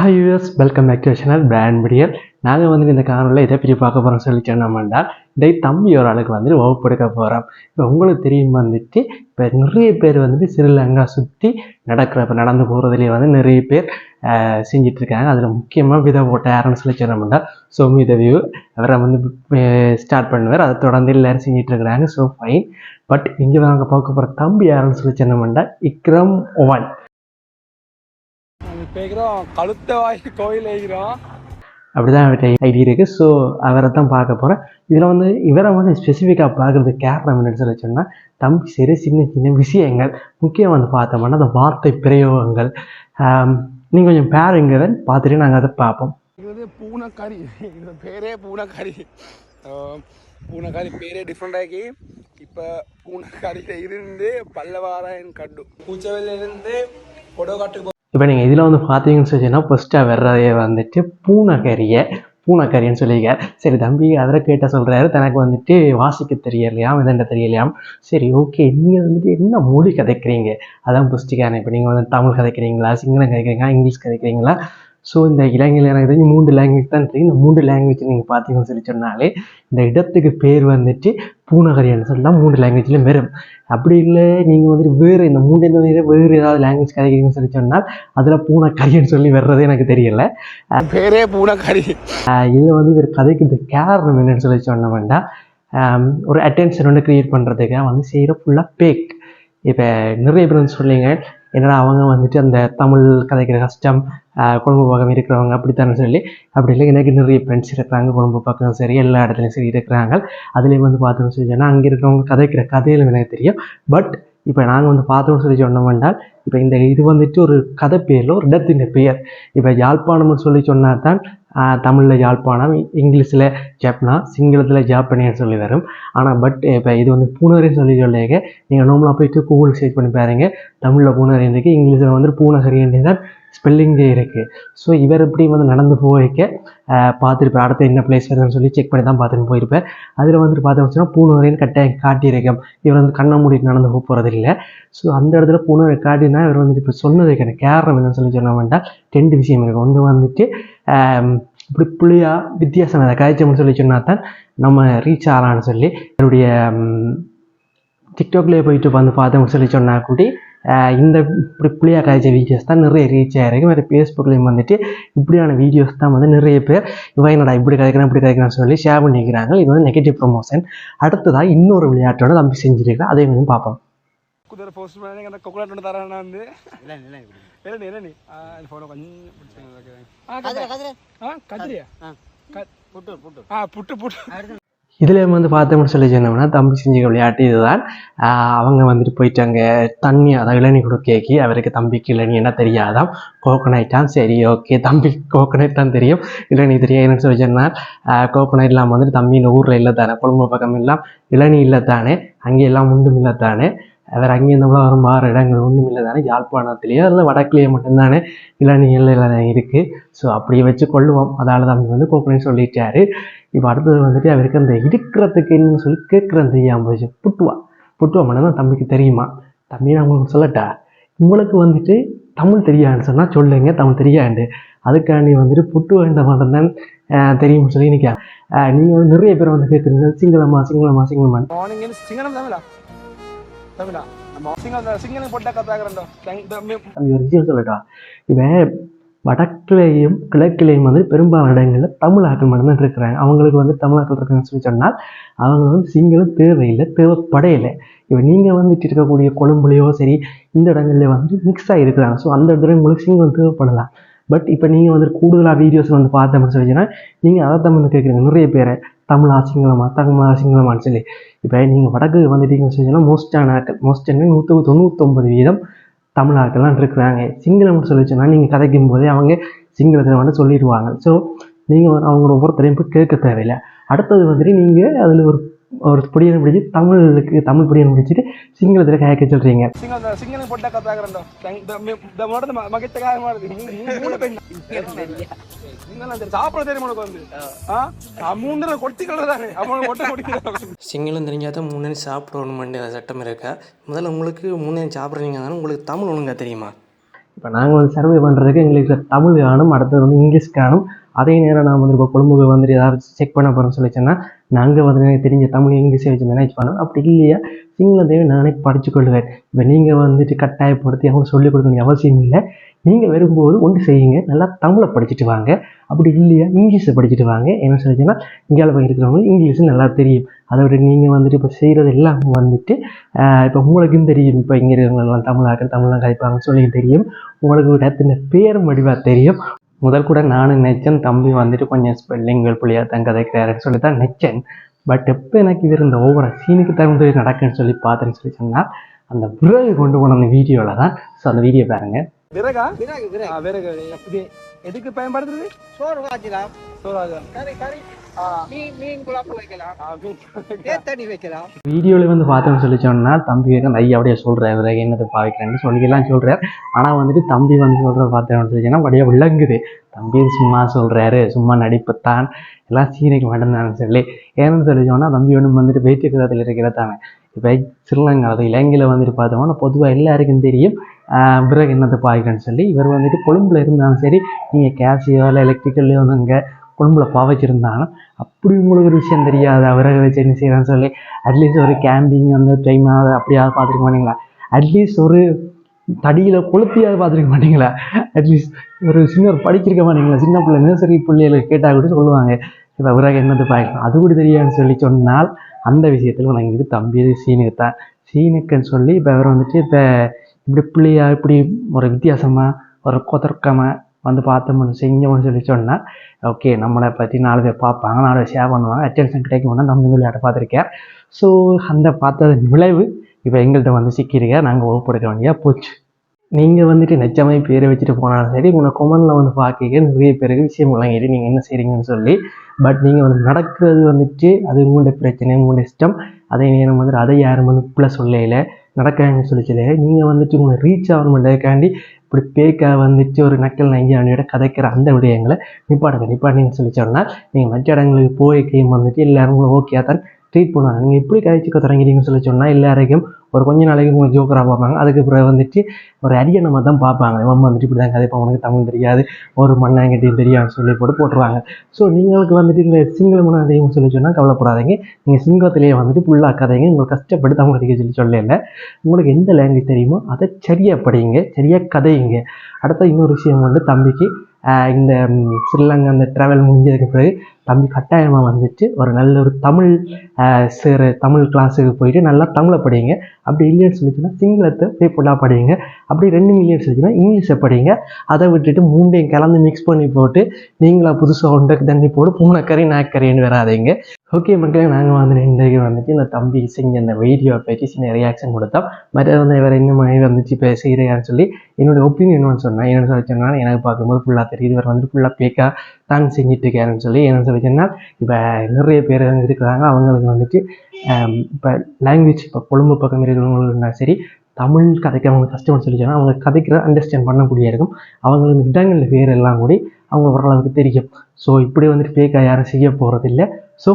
Hi US welcome back to channel brand media நாங்கள் வந்து இந்த காணொலியில் இதை பற்றி பார்க்க போகிறோம் சொல்லி சொன்னோம்னா டே தம்பி ஒரு ஆளுக்கு வந்துட்டு வகுப்படுக்க போகிறோம் இப்போ உங்களுக்கு தெரியும் வந்துட்டு இப்போ நிறைய பேர் வந்துட்டு ஸ்ரீலங்கா சுற்றி நடக்கிற இப்போ நடந்து போகிறதுலேயே வந்து நிறைய பேர் ஆஹ், செஞ்சிட்டு இருக்காங்க. அதில் முக்கியமாக வித போட்ட யாருன்னு சொல்லி சொன்னோம்னா சோமி வியூ அவரை வந்து ஸ்டார்ட் பண்ணுவார். அதை தொடர்ந்து எல்லாரும் செஞ்சிட்டு இருக்கிறாங்க. ஸோ ஃபைன் பட் இங்கே நாங்கள் பார்க்க போகிற தம்பி யாருன்னு சொல்லி சொன்னோம்னா இக்ரம் ஒவன் இப்போ இருக்கிறோம் கழுத்த வாய் கோயில் இருக்கிறோம் அப்படிதான் அவர்கிட்ட ஐடி இருக்குது ஸோ அவரை தான் பார்க்க போகிறேன் இதில் வந்து இவரை வந்து ஸ்பெசிஃபிக்காக பார்க்குறதுக்கு காரணம் என்னன்னு சொல்லி சொன்னால் தம்பி சரி சின்ன சின்ன விஷயங்கள். முக்கியம் வந்து பார்த்தோம்னா அந்த வார்த்தை பிரயோகங்கள். நீங்கள் கொஞ்சம் பேருங்கிறத பார்த்துட்டு நாங்கள் அதை பார்ப்போம். இது வந்து பூனைக்கறி இது பேரே பூனைக்கறி ஆஹ் பூனைக்கறி பேரே டிஃப்ரெண்ட் ஆகி இப்போ பூனைக்கறியில் இருந்து பல்லவாராயன் கட்டு பூச்சவையில இருந்து கொடோகாட்டுக்கு இப்போ நீங்கள் இதில் வந்து பார்த்தீங்கன்னு சொன்னீங்கன்னா ஃபஸ்ட்டாக வர்றதே வந்துட்டு பூனைக்கறியை பூனைக்கறின்னு சொல்லியிருக்கார். சரி தம்பி அதில் கேட்ட சொல்கிறாரு தனக்கு வந்துட்டு வாசிக்க தெரியலையாம் இதெண்ட தெரியலையாம். சரி ஓகே நீங்கள் வந்துட்டு என்ன மொழி கதைக்கிறீங்க? அதான் புஸ்டிக்கான இப்போ நீங்கள் வந்து தமிழ் கதைக்கிறீங்களா சிங்களம் கதைக்கிறீங்களா இங்கிலீஷ் கதைக்கிறீங்களா? ஸோ இந்த இலங்கையில் எனக்கு தெரிஞ்சு மூன்று லாங்குவேஜ் தான் தெரியும். இந்த மூன்று லாங்குவேஜ் நீங்கள் பார்த்தீங்கன்னு சொல்லி சொன்னாலே இந்த இடத்துக்கு பேர் வந்துட்டு பூனகரின்னு சொல்லலாம். மூன்று லாங்குவேஜ்லையும் வரும். அப்படி இல்லை நீங்கள் வந்துட்டு வேறு இந்த மூன்று இந்த வேறு வேறு ஏதாவது லாங்குவேஜ் கதைக்கிறீங்கன்னு சொல்லி சொன்னால் அதில் பூனைக்கறின்னு சொல்லி வர்றதே எனக்கு தெரியல. பேரே பூனைக்கறி. இதில் வந்து இவர் கதைக்கிறதுக்கு காரணம் என்னன்னு சொல்லி சொன்னோம்னா ஆம், ஒரு அட்டென்ஷன் வந்து க்ரியேட் பண்ணுறதுக்காக வந்து செய்கிற ஃபுல்லாக பேக் இப்போ நிறைய பேர் வந்து சொல்லிங்க என்னடா அவங்க வந்துட்டு அந்த தமிழ் கதைக்கிற கஷ்டம் குடும்ப பக்கம் இருக்கிறவங்க அப்படித்தானே சொல்லி அப்படி இல்லை எனக்கு நிறைய ஃப்ரெண்ட்ஸ் இருக்கிறாங்க குடும்ப பக்கம் சரி எல்லா இடத்துலையும் சரி இருக்கிறாங்க. அதுலேயும் வந்து பார்த்தோம்னு சொல்லி சொன்னால் அங்கே இருக்கிறவங்க கதைக்கிற கதையிலும் எனக்கு தெரியும். பட் இப்போ நாங்கள் வந்து பார்த்தோம்னு சொல்லி சொன்னோம்னால் இப்போ இந்த இது வந்துட்டு ஒரு கதை பேரில் ஒரு இடத்தின் பெயர். இப்போ யாழ்ப்பாணம்னு சொல்லி சொன்னால் தான் தமிழில் யாழ்ப்பாணம் இங்கிலீஷில் ஜப்னா சிங்களத்தில் ஜாப்பனியன் சொல்லி வரும். ஆனால் பட் இப்போ இது வந்து பூனரின்னு சொல்லி சொல்லியிருக்க நீங்கள் நார்மலாக போயிட்டு கூகுள் சர்ச் பண்ணி பாருங்க. தமிழில் பூனரி இருக்குது இங்கிலீஷில் வந்து பூனகரின்னு தான் ஸ்பெல்லிங்கே இருக்குது ஸோ இவர் எப்படி வந்து நடந்து போயிருக்க பார்த்துருப்பேன் அடுத்து என்ன பிளேஸ் வருதுன்னு சொல்லி செக் பண்ணி தான் பார்த்துட்டு போயிருப்பேன் அதில் வந்துட்டு பார்த்தோம்னா சொன்னால் கட்டாயம் காட்டியிருக்கேன் இவர் வந்து கண்ணை மூடிட்டு நடந்து போக போகிறது இல்லை ஸோ அந்த இடத்துல பூனரை காட்டினா இவர் வந்துட்டு இப்போ சொன்னதுக்கான காரணம் என்னன்னு சொல்லி சொன்ன வேண்டாம். ரெண்டு விஷயம் இருக்குது ஒன்று வந்துட்டு இப்படி புள்ளியாக வித்தியாசம் அதை காய்ச்சம்னு சொல்லி சொன்னால் தான் நம்ம ரீச் ஆகலாம்னு சொல்லி என்னுடைய டிக்டாக்லேயே போயிட்டு வந்து பார்த்தோம்னு சொல்லி சொன்னால் கூடி இந்த இப்படி புள்ளியாக காய்ச்ச வீடியோஸ் தான் நிறைய ரீச் ஆகிருக்கு வேறு ஃபேஸ்புக்லேயும் வந்துட்டு இப்படியான வீடியோஸ் தான் வந்து நிறைய பேர் இவன் என்னடா இப்படி கிடைக்கணும் இப்படி கிடைக்கணும்னு சொல்லி ஷேர் பண்ணிக்கிறாங்க. இது வந்து நெகட்டிவ் ப்ரொமோஷன் அடுத்ததாக இன்னொரு விளையாட்டோட தம்பி செஞ்சுருக்கேன் அதையும் கொஞ்சம் பார்ப்போம். குதிரை போஸ்ட் பண்ணி அந்த கொக்கோனட் ஒன்று தரேன் வந்து. இளநீ இளநீ இந்த ஃபோனை கொஞ்சம் பிடிச்சாங்க ஆ கத்திரியா க- ஆ புட்டு புட்டு. இதில் வந்து பார்த்தோம்னு சொல்லி சொன்னோம்னா தம்பி செஞ்ச விளையாட்டு இதுதான். அவங்க வந்துட்டு போயிட்டாங்க தண்ணி அதான் இளநீ கொடுக்கி அவருக்கு தம்பிக்கு இளநீ என்ன தெரியாதாம் கோகோனட்டாம் சரி ஓகே தம்பி கோகோனட் தான் தெரியும். இளநீ தெரியாதுன்னு சொல்லி சொன்னால் கோகோனட் இல்லாமல் வந்துட்டு தம்பி இந்த ஊரில் இல்லை தானே குடும்ப பக்கம் எல்லாம் இளநீ இல்லை தானே அங்கே எல்லாம் ஒன்றும் இல்லை தானே வேறு அங்கே வரும் மாறு இடங்கள் ஒன்றும் இல்லை தானே? யாழ்ப்பாணத்துலேயோ இல்லை வடக்குலேயே மட்டும்தானே இளநிலையில் எல்லாம் இருக்குது ஸோ அப்படியே வச்சு கொள்ளுவோம் அதால் தான் வந்து கோகோனட் சொல்லிட்டாரு. இப்போ அடுத்தது வந்துட்டு அவருக்கு அந்த இருக்கிறதுக்கு என்னன்னு சொல்லி கேட்குற தெரியாமல் போச்சு புட்டுவா. புட்டுவா மட்டும் தான் தம்பிக்கு தெரியுமா? தம்பி நான் உங்களுக்கு சொல்லட்டா? உங்களுக்கு வந்துட்டு தமிழ் தெரியாதுன்னு சொன்னால் சொல்லுங்க தமிழ் தெரியாது. அதுக்காண்டி வந்துட்டு புட்டு வேண்ட மட்டும் தான் தெரியும்னு சொல்லி நிற்க நீங்கள் வந்து நிறைய பேர் வந்து கேட்குறீங்க சிங்களமா சிங்களமா சிங்களமா மார்னிங் சிங்களம் தமிழா நம்ம சிங்களம் சிங்களம் போட்டா சொல்லட்டா. இவன் வடக்கிலேயும் கிழக்கிலேயும் வந்து பெரும்பாலான இடங்களில் தமிழ் மட்டும்தான் இருக்கிறாங்க. அவங்களுக்கு வந்து தமிழாக்கள் ஆட்கள் இருக்குன்னு சொல்லி சொன்னால் அவங்க வந்து சிங்களம் தேவையில்லை தேவைப்படையில்லை இப்போ நீங்கள் வந்துட்டு இருக்கக்கூடிய கொழும்புலையோ சரி இந்த இடங்கள்ல வந்து மிக்ஸ் ஆகிருக்கிறாங்க ஸோ அந்த இடத்துல உங்களுக்கு சிங்களம் தேவைப்படலாம் பட் இப்போ நீங்கள் வந்து கூடுதலாக வீடியோஸ் வந்து பார்த்தோம்னு சொல்லிச்சுன்னா நீங்கள் அதை தமிழ் கேட்குறீங்க நிறைய பேரை. தமிழ் ஆசிங்களமா தமிழ் ஆசிங்களமான்னு சொல்லி. இப்போ நீங்கள் வடக்கு வந்துட்டீங்கன்னு சொன்னீங்கன்னா மோஸ்டான ஆட்கள் மோஸ்ட் நூற்று தொண்ணூற்றொம்பது வீதம் தமிழ் ஆட்கள்லாம் இருக்கிறாங்க. சிங்களம்னு சொல்லி சொன்னால் நீங்கள் கதைக்கும் போதே அவங்க சிங்களத்தில் வந்து சொல்லிடுவாங்க. ஸோ நீங்கள் அவங்களோட ஒவ்வொருத்தரையும் போய் கேட்க தேவையில்லை. அடுத்தது வந்துட்டு நீங்கள் அதில் ஒரு ஒரு பொடியனை பிடிச்சி தமிழுக்கு தமிழ் பொடியனை பிடிச்சிட்டு சிங்களத்தில் கேட்க சொல்கிறீங்க சிங்களம் சிங்களம் போட்டா கத்தாக்குறோம் இந்த மாடல் மகிழ்ச்சியாக மாறுது. மூணு பெண் சிங்களம் தெரியும் சாப்பிட தெரியும் உனக்கு வந்து. ஆ? மூணு கொட்டி கலர் அவனை கொட்டை கொட்டி சிங்களம் தெரிஞ்சால் தான் முன்னணி சாப்பிடணுமெண்டு சட்டம் இருக்கா? முதல்ல உங்களுக்கு முன்னணி சாப்பிட்றீங்க உங்களுக்கு தமிழ் ஒழுங்கா தெரியுமா? இப்போ நாங்கள் வந்து சர்வே பண்ணுறதுக்கு எங்களுக்கு தமிழ் காணும் அடுத்தது வந்து இங்கிலீஷ் காணும். அதே நேரம் நான் வந்து இப்போ கொழும்புக்கு வந்துட்டு ஏதாவது செக் பண்ண போகிறேன்னு சொல்லிச்சேன்னா நாங்கள் வந்து எனக்கு தெரிஞ்ச தமிழ் இங்கிலீஷை வச்சு மேனேஜ் பண்ணணும் அப்படி இல்லையா? சிங்களத்தையும் நானே படித்து கொள்வேன் இப்போ நீங்கள் வந்துட்டு கட்டாயப்படுத்தி அவங்க சொல்லிக் கொடுக்க வேண்டிய அவசியம் இல்லை. நீங்கள் வரும்போது ஒன்று செய்யுங்க. நல்லா தமிழை படிச்சுட்டு வாங்க. அப்படி இல்லையா? இங்கிலீஷை படிச்சுட்டு வாங்க. என்ன சொல்லிச்சுன்னா இந்தியாவில் இருக்கிறவங்க இங்கிலீஷும் நல்லா தெரியும். அதை விட நீங்கள் வந்துட்டு இப்போ செய்கிறது எல்லாமே வந்துட்டு இப்போ உங்களுக்கும் தெரியும். இப்போ இங்கே இருக்கிறவங்கலாம் தமிழாக்கள் தமிழ்லாம் கழிப்பாங்கன்னு சொல்லி தெரியும். உங்களுக்கு விட எத்தனை பேர் மடிவாக தெரியும். முதல் கூட நானும் நெச்சன் தம்பி வந்துட்டு கொஞ்சம் ஸ்பெல்லிங்கள் புள்ளியாக தான் கதைக்கிறாருன்னு சொல்லி தான் நெச்சன். பட் எப்போ எனக்கு இவர் இந்த ஒவ்வொரு சீனுக்கு தகுந்த நடக்குன்னு சொல்லி பார்த்தேன்னு சொல்லி சொன்னால் அந்த விறகு கொண்டு போன அந்த வீடியோவில் தான். ஸோ அந்த வீடியோ பாருங்க. விறகா? விறகு விறகு. இது எதுக்கு பயன்படுத்துறது? சோறு கறி கறி. வீடியோவில் வந்து பார்த்தோம்னு சொல்லி தம்பி வந்து ஐயா அப்படியே சொல்கிறார் விறகு என்னது பாவிக்கிறேன்னு சொல்லிலாம் சொல்கிறார் ஆனால் வந்துட்டு தம்பி வந்து சொல்கிற பார்த்தோம்னு சொல்லி சொன்னால் அப்படியே விளங்குது. தம்பி சும்மா சொல்கிறாரு சும்மா நடிப்புத்தான். எல்லாம் சீனைக்கு மட்டும்தான் சொல்லி. ஏன்னு சொல்லி சொன்னால் தம்பி ஒன்று வந்துட்டு வேற்றுக்கிறதுல இருக்கிறதானே. இப்போ ஸ்ரீலங்காவில் இலங்கையில் வந்துட்டு பார்த்தோம்னா பொதுவாக எல்லாருக்கும் தெரியும். விறகு என்னத்தை பாய்க்கன்னு சொல்லி. இவர் வந்துட்டு கொழும்புல இருந்தாலும் சரி நீங்கள் கேசியோ இல்லை எலக்ட்ரிக்கல்லையோ வந்து இங்கே கொழும்புல பாவச்சிருந்தாலும் அப்படி உங்களுக்கு ஒரு விஷயம் தெரியாது? விறகு வச்சு என்ன செய்யறான்னு சொல்லி அட்லீஸ்ட் ஒரு கேம்பிங் அந்த டைம் அப்படியாவது பார்த்துருக்க மாட்டீங்களா? அட்லீஸ்ட் ஒரு தடியில் கொளுத்தியாவது பார்த்துருக்க மாட்டீங்களா? அட்லீஸ்ட் ஒரு சின்ன ஒரு படிச்சிருக்க மாட்டீங்களா? சின்ன பிள்ளை நர்சரி பிள்ளைகளுக்கு கேட்டால் கூட சொல்லுவாங்க இப்போ விறகு என்னது பாய்க்கலாம் அது கூட தெரியாதுன்னு சொல்லி சொன்னால் அந்த விஷயத்தில் நான் இது தம்பி சீனுக்கு தான் சீனுக்குன்னு சொல்லி இப்போ அவர் வந்துட்டு இப்போ இப்படி பிள்ளையா இப்படி ஒரு வித்தியாசமாக ஒரு கொதர்க்கமாக வந்து பார்த்தோம்னு செஞ்சோம்னு சொல்லி சொன்னால் ஓகே நம்மளை பற்றி நாலு பேர் பார்ப்பாங்க நாலு பேர் ஷேர் பண்ணுவாங்க அட்டென்ஷன் கிடைக்கும்னா நம்ம விளையாட்ட பார்த்துருக்கேன். ஸோ அந்த பார்த்தது விளைவு இப்போ எங்கள்கிட்ட வந்து சிக்கிருக்க நாங்கள் ஒப்புப்படுத்த வேண்டியா போச்சு. நீங்கள் வந்துட்டு நெச்சமாய் பேரை வச்சுட்டு போனாலும் சரி உங்களை கொமனில் வந்து பார்க்க நிறைய பேருக்கு விஷயம் விளங்கிட்டு நீங்கள் என்ன செய்றீங்கன்னு சொல்லி பட் நீங்கள் வந்து நடக்கிறது வந்துட்டு அது உங்களுடைய பிரச்சனை உங்களுடைய இஷ்டம். அதே நேரம் வந்துட்டு அதை யாரும் வந்து பிள்ளை சொல்லல. நடக்காங்கன்னு சொல்லி நீங்கள் வந்துட்டு உங்களை ரீச் ஆகணுமென்றதுக்காண்டி இப்படி பேக்காக வந்துட்டு ஒரு நக்கல் நைஞ்சானியோட கதைக்கிற அந்த விடயங்களை நிப்பாடுங்க நிப்பாடுங்கன்னு சொல்லி சொன்னால் நீங்கள் மற்ற இடங்களுக்கு போய் கேம் வந்துட்டு எல்லாரும் ஓகே தான் ட்ரீட் பண்ணுவாங்க. நீங்கள் எப்படி கழிச்சுக்க தொடங்கிறீங்கன்னு சொல்லி சொன்னால் எல்லாருக்கும் ஒரு கொஞ்ச நாளைக்கு உங்களை ஜோக்கராக பார்ப்பாங்க. அதுக்கு பிறகு வந்துட்டு ஒரு அரியணமாக தான் பார்ப்பாங்க. இவன் வந்துட்டு இப்படி தான் கதைப்பா உனக்கு தமிழ் தெரியாது ஒரு மண்ணாங்கட்டியும் தெரியாதுன்னு சொல்லி போட்டு போட்டுருவாங்க. ஸோ நீங்களுக்கு வந்துட்டு இந்த சிங்கள மண்ணாதையும் சொல்லி சொன்னால் கவலைப்படாதீங்க. நீங்கள் சிங்கத்திலேயே வந்துட்டு ஃபுல்லாக கதைங்க. உங்களுக்கு கஷ்டப்பட்டு தமிழ் கதைக்க சொல்லி சொல்லல. உங்களுக்கு எந்த லாங்குவேஜ் தெரியுமோ அதை சரியாக படிங்க சரியாக கதையுங்க அடுத்த இன்னொரு விஷயம் வந்து தம்பிக்கு இந்த ஸ்ரீலங்கா அந்த ட்ராவல் முடிஞ்சதுக்கு பிறகு தம்பி கட்டாயமாக வந்துட்டு ஒரு நல்ல ஒரு தமிழ் சிறு சேர தமிழ் கிளாஸுக்கு போயிட்டு நல்லா தமிழை படிங்க. அப்படி இல்லைன்னு சொல்லிச்சுன்னா சிங்களத்தை போய் ஃபுல்லாக படிங்க. அப்படி ரெண்டு மில்லியன் சொல்லிச்சுன்னா இங்கிலீஷை படிங்க. அதை விட்டுட்டு மூண்டையும் கலந்து மிக்ஸ் பண்ணி போட்டு நீங்களா புதுசாக ஒன்றைக்கு தண்ணி போட்டு பூனைக்கறி நாய்க்கறின்னு வராதீங்க. ஓகே மக்களே நாங்கள் வந்து இன்றைக்கு வந்துட்டு இந்த தம்பி செஞ்ச அந்த வீடியோ பற்றி சின்ன ரியாக்ஷன் கொடுத்தோம். மற்ற வந்து வேறு என்ன மாதிரி வந்துச்சு இப்போ செய்கிறான்னு சொல்லி என்னோடய ஒப்பீனியன் ஒன்று சொன்னேன் என்னென்னு சொல்லி சொன்னால் எனக்கு பார்க்கும்போது ஃபுல்லாக தெரியுது. இவர் வந்துட்டு ஃபுல்லாக பேக்காக தான் செஞ்சுட்டு இருக்காருன்னு சொல்லி என்னென்னு சொல்லி சொன்னால் இப்போ நிறைய பேர் இருக்கிறாங்க. அவங்களுக்கு வந்துட்டு இப்போ லாங்குவேஜ் இப்போ கொழும்பு பக்கம் இருக்கிறவங்களுக்குனா சரி தமிழ் கதைக்கு அவங்க கஷ்டம்னு சொல்லி சொன்னால் அவங்க கதைக்கிற அண்டர்ஸ்டாண்ட் பண்ணக்கூடிய இருக்கும். அவங்களுக்கு இடங்களில் பேர் எல்லாம் கூட அவங்க ஓரளவுக்கு தெரியும். ஸோ இப்படி வந்துட்டு பேக்காக யாரும் செய்ய போகிறதில்ல ஸோ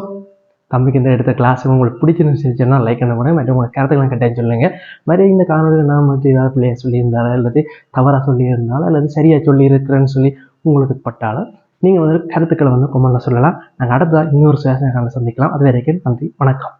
தம்பிக்கு இந்த எடுத்த கிளாஸ் உங்களுக்கு பிடிச்சிருந்து சொன்னால் லைக் பண்ண போனேன் மற்றும் உங்களுக்கு கருத்துக்களை கட்டாயம் சொல்லுங்கள் மாதிரி இந்த காணொலியில் நான் வந்து ஏதாவது பிள்ளைய சொல்லியிருந்தாலும் அல்லது தவறாக சொல்லியிருந்தாலும் அல்லது சரியாக சொல்லியிருக்கிறேன்னு சொல்லி உங்களுக்கு பட்டாலும் நீங்கள் வந்து கருத்துக்களை வந்து கொமெண்ட்டில் சொல்லலாம். நாங்கள் அடுத்த இன்னொரு சேஷன் சந்திக்கலாம். அது வரைக்கும் நன்றி. வணக்கம்.